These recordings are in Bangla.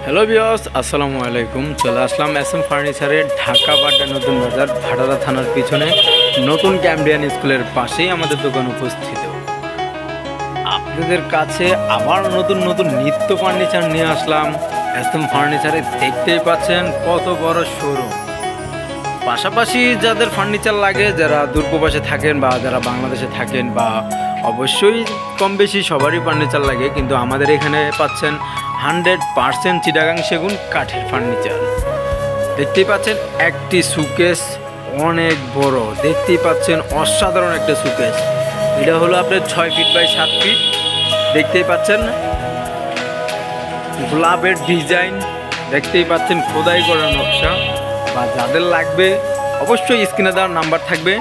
হ্যালো বিয়স আসসালামু আলাইকুম চলে আসলাম এস এম ফার্নিচারের ঢাকা বাড্ডা নতুন বাজার ভাটারা থানার পিছনে। নতুন ক্যাম্বিয়ান স্কুলের পাশেই আমাদের দোকান উপস্থিত। আপনাদের কাছে আবার নতুন নতুন নিত্য ফার্নিচার নিয়ে আসলাম। এস এম ফার্নিচারে দেখতেই পাচ্ছেন কত বড় শোরুম পাশাপাশি যাদের ফার্নিচার লাগে, যারা দূরপ্রবাসে থাকেন বা যারা বাংলাদেশে থাকেন বা অবশ্যই কম বেশি সবারই ফার্নিচার লাগে, কিন্তু আমাদের এখানে পাচ্ছেন হান্ড্রেড পার্সেন্ট চিটাগাং সেগুন কাঠের ফার্নিচার। দেখতেই পাচ্ছেন একটি সুকেস অনেক বড়। দেখতেই পাচ্ছেন অসাধারণ একটা সুকেস। এটা হলো আপনার ছয় ফিট বাই সাত ফিট। দেখতেই পাচ্ছেন গোলাপের ডিজাইন। দেখতেই পাচ্ছেন খোদাই করা নকশা। বা যাদের লাগবে, অবশ্যই স্ক্রিনে দেওয়ার নাম্বার থাকবে।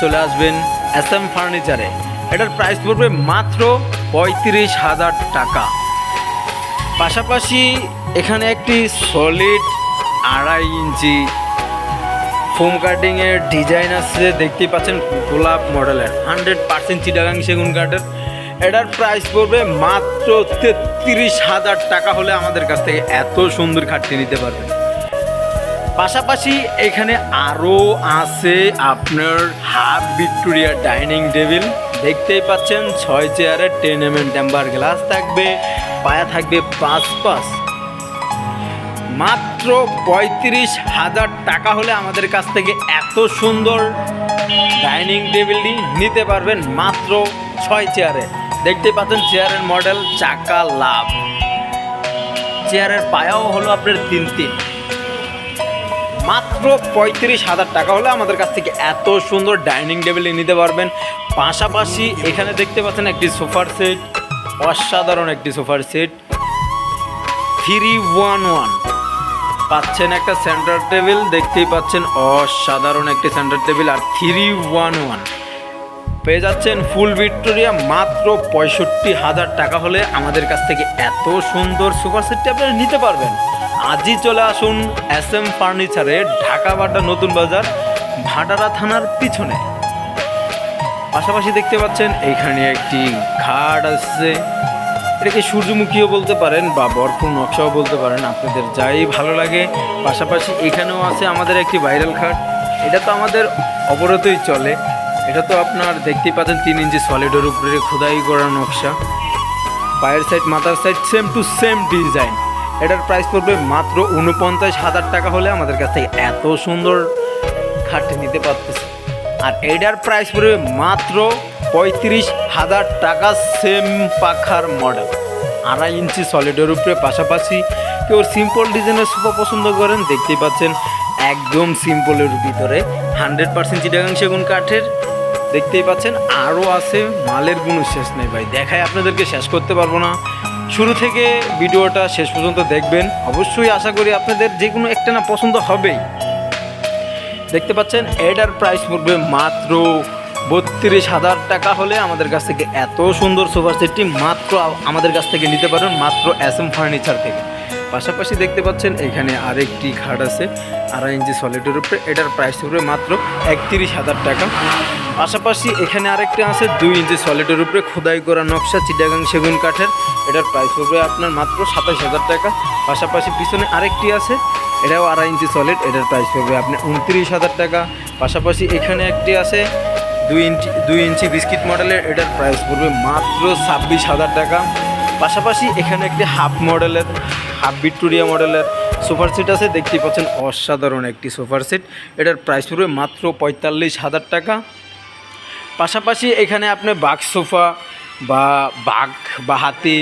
চলে আসবেন এস এম ফার্নিচারে। এটার প্রাইস পড়বে মাত্র পঁয়ত্রিশ হাজার টাকা। পাশাপাশি এখানে একটি সলিড আড়াই ইঞ্চি ফোম কাটিংয়ের ডিজাইন আছে, দেখতেই পাচ্ছেন, গোলাপ মডেলের হান্ড্রেড পার্সেন্ট চিটাগাং সেগুন কাঠের। এটার প্রাইস পড়বে মাত্র তেত্রিশ হাজার টাকা হলে আমাদের কাছ থেকে এত সুন্দর খাটটি নিতে পারবেন। পাশাপাশি এখানে আরও আছে আপনার হাফ ভিক্টোরিয়া ডাইনিং টেবিল দেখতেই পাচ্ছেন, ছয় চেয়ারের ten M M tempered glass থাকবে। পায়া থাকবে পাঁচ পাঁচ। মাত্র পঁয়ত্রিশ হাজার টাকা হলে আমাদের কাছ থেকে এত সুন্দর ডাইনিং টেবিলটি নিতে পারবেন মাত্র ছয় চেয়ারে। দেখতে পাচ্ছেন চেয়ারের মডেল চাকা লাভ। চেয়ারের পায়াও হলো আপনার তিন তিন। মাত্র পঁয়ত্রিশ হাজার টাকা হলে আমাদের কাছ থেকে এত সুন্দর ডাইনিং টেবিল নিতে পারবেন। পাশাপাশি এখানে দেখতে পাচ্ছেন একটি সোফার সেট। অসাধারণ একটি সোফার সেট। Three one one. পাচ্ছেন একটা সেন্টার টেবিল দেখতেই পাচ্ছেন অসাধারণ একটি সেন্টার টেবিল আর থ্রি ওয়ান ওয়ান। পেয়ে যাচ্ছেন ফুল ভিক্টোরিয়া, মাত্র পঁয়ষট্টি হাজার টাকা হলে আমাদের কাছ থেকে এত সুন্দর সুপার সেটটি আপনারা নিতে পারবেন। আজই চলে আসুন এস এম ফার্নিচারে ঢাকা বাড্ডা নতুন বাজার, ভাটারা থানার পিছনে। পাশাপাশি দেখতে পাচ্ছেন এইখানে একটি ঘাট আছে। এটাকে সূর্যমুখীও বলতে পারেন বা বরফুল নকশাও বলতে পারেন, আপনাদের যাই ভালো লাগে। পাশাপাশি এখানেও আছে আমাদের একটি ভাইরাল খাট এটা তো আমাদের অবরতই চলে। এটা তো আপনার দেখতেই পাচ্ছেন, তিন ইঞ্চি সলিডের উপরে খোদাই করা নকশা। পায়ের সাইড মাথার side same to same design এটার প্রাইস পড়বে মাত্র উনপঞ্চাশ হাজার টাকা হলে আমাদের কাছ থেকে এত সুন্দর খাটটি নিতে পারতেছে। আর এটার প্রাইস পড়বে মাত্র পঁয়ত্রিশ হাজার টাকা সেম পাখার মডেল আড়াই ইঞ্চি সলিডের উপরে পাশাপাশি কেউ সিম্পল ডিজাইনের সোফা পছন্দ করেন, দেখতেই পাচ্ছেন একদম সিম্পলের ভিতরে। হান্ড্রেড পার্সেন্ট চিটাগাং সেগুন কাঠের, দেখতেই পাচ্ছেন আরও আছে, মালের কোনো শেষ নেই ভাই। দেখায় আপনাদেরকে, শেষ করতে পারব না। শুরু থেকে ভিডিওটা শেষ পর্যন্ত দেখবেন। অবশ্যই আশা করি আপনাদের যে কোনো একটা না পছন্দ হবেই। দেখতে পাচ্ছেন, এটার প্রাইস পড়বে মাত্র বত্রিশ হাজার টাকা হলে আমাদের কাছ থেকে এত সুন্দর সোফা সেটটি মাত্র আমাদের কাছ থেকে নিতে পারেন মাত্র এস এম ফার্নিচার থেকে। পাশাপাশি দেখতে পাচ্ছেন, এখানে আরেকটি খাট আছে, আড়াই ইঞ্চি সলিডের উপরে। এটার প্রাইস পড়বে মাত্র একত্রিশ হাজার টাকা। পাশাপাশি এখানে আরেকটা আছে, দুই ইঞ্চি সলিডের উপরে খোদাই করা নকশা, চিটাগাং সেগুন কাঠের। এটার প্রাইস পড়বে আপনার মাত্র সাতাশ হাজার টাকা। পাশাপাশি পিছনে আরেকটি আছে এটাও আড়াই ইঞ্চি সলিড এটার প্রাইস পড়বে আপনি উনত্রিশ হাজার টাকা। পাশাপাশি এখানে একটি আছে, দুই ইঞ্চি দুই ইঞ্চি বিস্কিট মডেলের, এটার প্রাইস পড়বে মাত্র ছাব্বিশ হাজার টাকা। পাশাপাশি এখানে একটি হাফ মডেলের, হাফ ভিক্টোরিয়া মডেলের সোফার সেট আছে দেখতে পাচ্ছেন অসাধারণ একটি সোফার সেট এটার প্রাইস পড়বে মাত্র পঁয়তাল্লিশ হাজার টাকা। পাশাপাশি এখানে আপনি বাঘ সোফা বা বাঘ বা হাতি